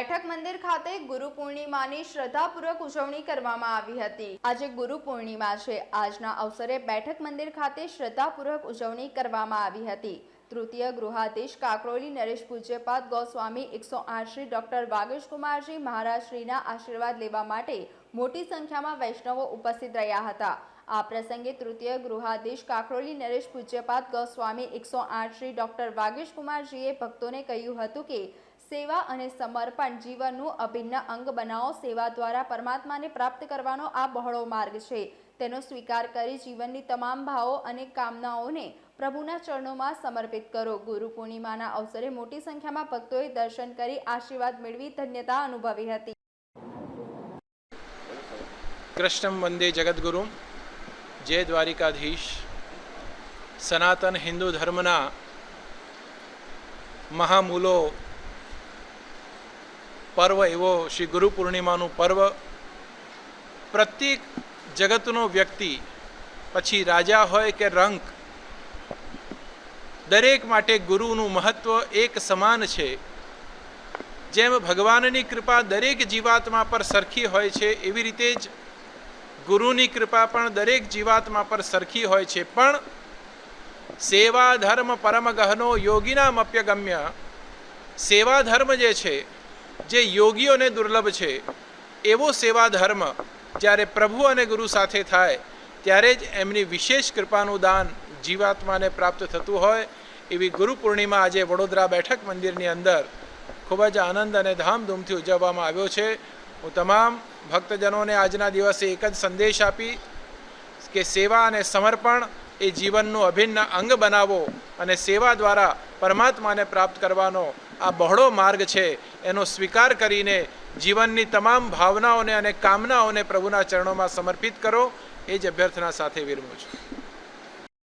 બેઠક મંદિર ખાતે ગુરુ પૂર્ણિમાની શ્રદ્ધાપૂર્વક ઉજવણી કરવામાં આવી હતી. આજે ગુરુ પૂર્ણિમા છે. આજના અવસરે બેઠક મંદિર ખાતે શ્રદ્ધાપૂર્વક ઉજવણી કરવામાં આવી હતી. તૃતીય ગૃહાધીશ કાકરોલી નરેશ પૂજ્યપાદ ગોસ્વામી એકસો આઠ ડોક્ટર વાગેશકુમારજી મહારાજશ્રીના આશીર્વાદ લેવા માટે મોટી સંખ્યામાં વૈષ્ણવો ઉપસ્થિત રહ્યા હતા. આ પ્રસંગે તૃતીય ગૃહાધીશ કાકરોલી નરેશ પૂજ્યપાદ ગોસ્વામી એકસો આઠ શ્રી ડોક્ટર વાગેશકુમારજીએ ભક્તોને કહ્યું હતું કે સેવા અને સમર્પણ જીવનનું અભિન્ન અંગ બનાવો. સેવા દ્વારા પરમાત્માને પ્રાપ્ત કરવાનો આ બહોળો માર્ગ છે. તેનો સ્વીકાર કરી જીવનની તમામ ભાવો અને કામનાઓને પ્રભુના ચરણોમાં સમર્પિત કરો. ગુરુ પૂર્ણિમાના અવસરે મોટી સંખ્યામાં ભક્તોએ દર્શન કરી આશીર્વાદ મેળવી ધન્યતા અનુભવી હતી. કૃષ્ણમ વંદે જગદગુરુ. જય દ્વારિકાધીશ. સનાતન હિન્દુ ધર્મના મહામૂલો પર્વ એવો શ્રી ગુરુ પૂર્ણિમાનું પર્વ. પ્રત્યેક જગતનો વ્યક્તિ, પછી રાજા હોય કે રંક, દરેક માટે ગુરુનું મહત્વ એક સમાન છે. જેમ ભગવાનની કૃપા દરેક જીવાત્મા પર સરખી હોય છે, એવી રીતે જ ગુરુની કૃપા પણ દરેક જીવાત્મા પર સરખી હોય છે. પણ સેવા ધર્મ પરમ ગહનો યોગીનામ અપ્યગમ્ય. સેવા ધર્મ જે છે જે યોગીઓને દુર્લભ છે, એવો સેવા ધર્મ જ્યારે પ્રભુ અને ગુરુ સાથે થાય, ત્યારે જ એમની વિશેષ કૃપાનું દાન જીવાત્માને પ્રાપ્ત થતું હોય, એવી ગુરુ પૂર્ણિમા આજે વડોદરા બેઠક મંદિરની અંદર ખૂબ જ આનંદ અને ધામધૂમથી ઉજવવામાં આવ્યો છે. હું તમામ ભક્તજનોને આજના દિવસે એક જ સંદેશ આપી કે સેવા અને સમર્પણ એ જીવનનું અભિન્ન અંગ બનાવો અને સેવા દ્વારા પરમાત્માને પ્રાપ્ત કરવાનો આ બહોળો માર્ગ છે. એનો સ્વીકાર કરીને જીવનની તમામ ભાવનાઓને અને કામનાઓને પ્રભુના ચરણોમાં સમર્પિત કરો. એ જ અભ્યર્થના સાથે વિરમું છું.